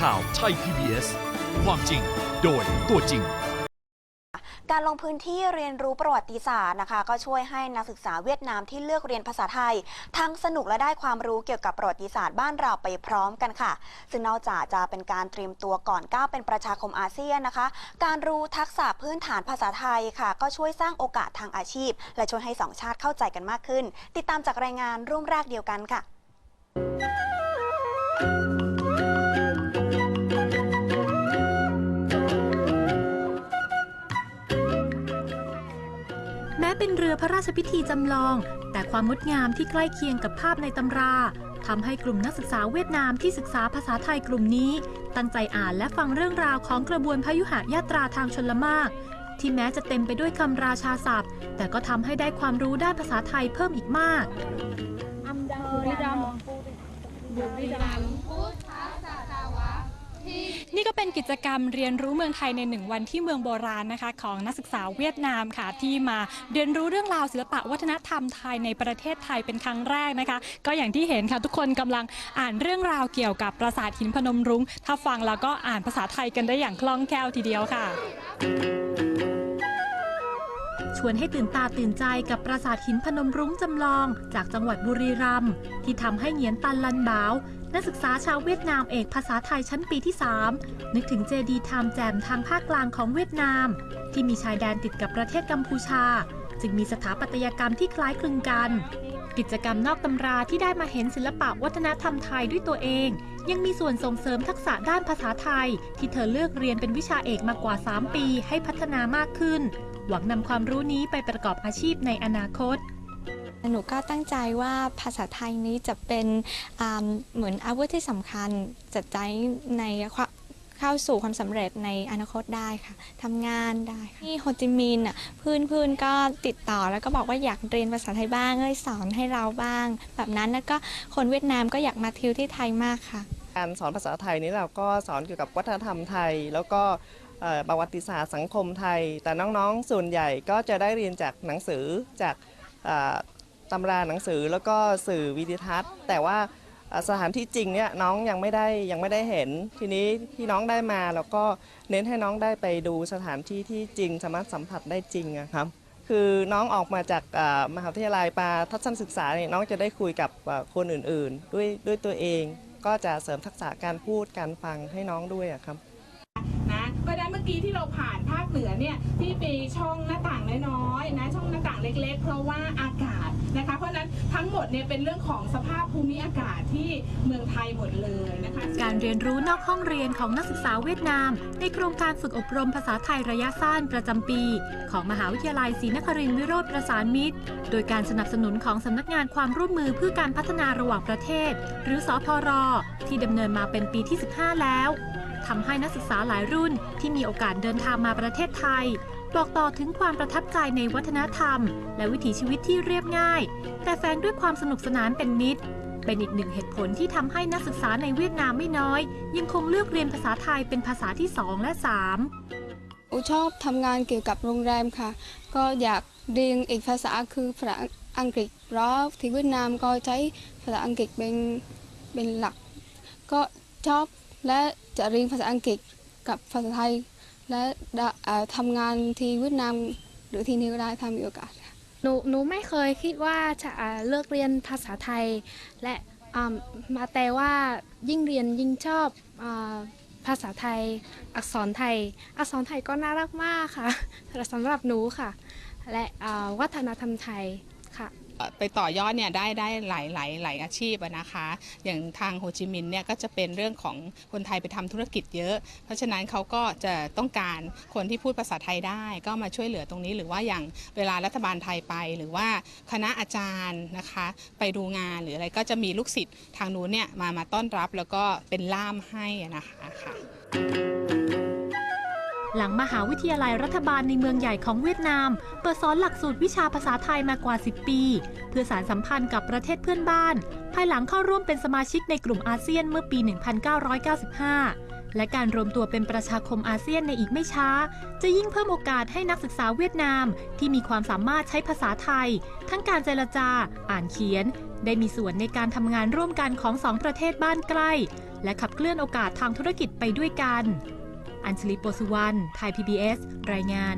ข่าวไทย PBS ความจริงโดยตัวจริง การลงพื้นที่เรียนรู้ประวัติศาสตร์นะคะ ก็ช่วยให้นักศึกษาเวียดนามที่เลือกเรียนภาษาไทย ทั้งสนุกและได้ความรู้เกี่ยวกับประวัติศาสตร์บ้านเราไปพร้อมกันค่ะ ซึ่งนอกจากจะเป็นการเตรียมตัวก่อนก้าวเป็นประชาคมอาเซียนนะคะ การรู้ทักษะพื้นฐานภาษาไทยค่ะ ก็ช่วยสร้างโอกาสทางอาชีพ และช่วยให้สองชาติเข้าใจกันมากขึ้น ติดตามจากรายงานร่วมแรกเดียวกันค่ะ เรือพระราชพิธีจำลอง แต่ความงดงามที่ใกล้เคียงกับภาพในตำราทำให้กลุ่มนักศึกษาเวียดนามที่ศึกษาภาษาไทยกลุ่มนี้ ตั้งใจอ่านและฟังเรื่องราวของกระบวนพยุหยาตราทางชนละมาก ที่แม้จะเต็มไปด้วยคำราชาศัพท์ แต่ก็ทำให้ได้ความรู้ด้านภาษาไทยเพิ่มอีกมากนี่ก็เป็นกิจกรรมเรียนรู้เมืองไทยในหนึ่งวันที่เมืองโบราณนะคะของนักศึกษาเวียดนามค่ะ ที่มาเรียนรู้เรื่องราวศิลปะวัฒนธรรมไทยในประเทศไทยเป็นครั้งแรกนะคะ ก็อย่างที่เห็นค่ะทุกคนกำลังอ่านเรื่องราวเกี่ยวกับปราสาทหินพนมรุ้ง ถ้าฟังแล้วก็อ่านภาษาไทยกันได้อย่างคล่องแคล่วทีเดียวค่ะชวนให้ตื่นตาตื่นใจกับปราสาทหินพนมรุ้งจำลอง จากจังหวัดบุรีรัมย์ที่ทำให้เหงียนตันลันบาว นักศึกษาชาวเวียดนามเอกภาษาไทยชั้นปีที่ 3 นึกถึงเจดีย์ไทม์แจมทางภาคกลางของเวียดนาม ที่มีชายแดนติดกับประเทศกัมพูชา จึงมีสถาปัตยกรรมที่คล้ายคลึงกัน กิจกรรมนอกตำราที่ได้มาเห็นศิลปะวัฒนธรรมไทยด้วยตัวเอง ยังมีส่วนส่งเสริมทักษะด้านภาษาไทย ที่เธอเลือกเรียนเป็นวิชาเอกมากว่า 3 ปีให้พัฒนามากขึ้น หวังนำความรู้นี้ไปประกอบอาชีพในอนาคต หนูก็ตั้งใจว่าภาษาไทยนี้จะเป็นเหมือนอาวุธที่สำคัญจะใช้ในเข้าสู่ความสำเร็จในอนาคตได้ค่ะทำงานได้ที่โฮจิมินห์อะเพื่อนพื่อนๆก็ติดต่อแล้วก็บอกว่าอยากเรียนภาษาไทยบ้างเลยสอนให้เราบ้าง แบบนั้นแล้วก็คนเวียดนามก็อยากมาทิวที่ไทยมากค่ะ การสอนภาษาไทยนี้เราก็สอนเกี่ยวกับวัฒนธรรมไทย แล้วก็ประวัติศาสตร์สังคมไทย แต่น้องๆส่วนใหญ่ก็จะได้เรียนจากหนังสือจาก ตำราหนังสือแล้วก็สื่อวิดิทัศน์ แต่ว่าสถานที่จริงเนี่ยน้องยังไม่ได้ยังไม่ได้เห็น ทีนี้ที่น้องได้มาแล้วก็เน้นให้น้องได้ไปดูสถานที่ที่จริงสามารถสัมผัสได้จริงอะครับคือน้องออกมาจากมหาวิทยาลัยปาทัศนศึกษาเนี่ยน้องจะได้คุยกับคนอื่นๆ ด้วยด้วยตัวเอง ก็จะเสริมทักษะการพูดการฟังให้น้องด้วยครับนะเพราะฉะนั้นเมื่อกี้ที่เราผ่านภาคเหนือเนี่ยที่มีช่องหน้าต่างน้อยๆนะช่องหน้าต่างเล็ก ๆ เพราะว่าอากาศ นะคะ เพราะฉะนั้นทั้งหมดเนี่ยเป็นเรื่องของสภาพภูมิอากาศที่เมืองไทยหมดเลยนะคะการเรียนรู้นอกห้องเรียนของนักศึกษาเวียดนาม ในโครงการฝึกอบรมภาษาไทยระยะสั้นประจำปี ของมหาวิทยาลัยศรีนครินทรวิโรธประสานมิตร โดยการสนับสนุนของสำนักงานความร่วมมือเพื่อการพัฒนาระหว่างประเทศ หรือสพร ที่ดำเนินมาเป็นปีที่ 15 แล้วทำให้นักศึกษาหลายรุ่นที่มีโอกาสเดินทางมาประเทศไทย บอกต่อถึงความประทับใจในวัฒนธรรม และวิถีชีวิตที่เรียบง่าย แต่แฝงด้วยความสนุกสนานเป็นมิตร เป็นอีกหนึ่งเหตุผลที่ทำให้นักศึกษาในเวียดนามไม่น้อย ยังคงเลือกเรียนภาษาไทยเป็นภาษาที่ 2 และ 3 อูชอบทำงานเกี่ยวกับโรงแรมค่ะ ก็อยากเรียนอีกภาษาคือภาษาอังกฤษเพราะที่เวียดนามก็ใช้ภาษาอังกฤษเป็นเป็นหลัก ก็ชอบและจะเรียนภาษาอังกฤษกับภาษาไทย และทำงานที่เวียดนามหรือที่นี่ก็ได้ถ้ามีโอกาสหนูหนูไม่เคยคิดว่าจะเลือกเรียนภาษาไทย และมาแต่ว่ายิ่งเรียนยิ่งชอบอภาษาไทย อักษรไทย อักษรไทยก็น่ารักมากค่ะสำหรับหนูค่ะ และวัฒนธรรมไทย ไปต่อยอดเนี่ยได้ได้หลายหลายหลายอาชีพนะคะ อย่างทางโฮจิมินห์เนี่ยก็จะเป็นเรื่องของคนไทยไปทำธุรกิจเยอะ เพราะฉะนั้นเขาก็จะต้องการคนที่พูดภาษาไทยได้ ก็มาช่วยเหลือตรงนี้ หรือว่าอย่างเวลารัฐบาลไทยไป หรือว่าคณะอาจารย์นะคะ ไปดูงานหรืออะไรก็จะมีลูกศิษย์ทางนู้นเนี่ยมามาต้อนรับแล้วก็เป็นล่ามให้นะคะค่ะ หลังมหาวิทยาลัยรัฐบาลในเมืองใหญ่ของเวียดนาม เปิดสอนหลักสูตรวิชาภาษาไทยมากว่า 10 ปี เพื่อสารสัมพันธ์กับประเทศเพื่อนบ้าน ภายหลังเข้าร่วมเป็นสมาชิกในกลุ่มอาเซียนเมื่อปี 1995 และการรวมตัวเป็นประชาคมอาเซียนในอีกไม่ช้า จะยิ่งเพิ่มโอกาสให้นักศึกษาเวียดนาม ที่มีความสามารถใช้ภาษาไทย ทั้งการเจรจา อ่านเขียน ได้มีส่วนในการทำงานร่วมกันของสองประเทศบ้านใกล้ และขับเคลื่อนโอกาสทางธุรกิจไปด้วยกัน อัญชลีโปสุวรรณไทย PBS รายงาน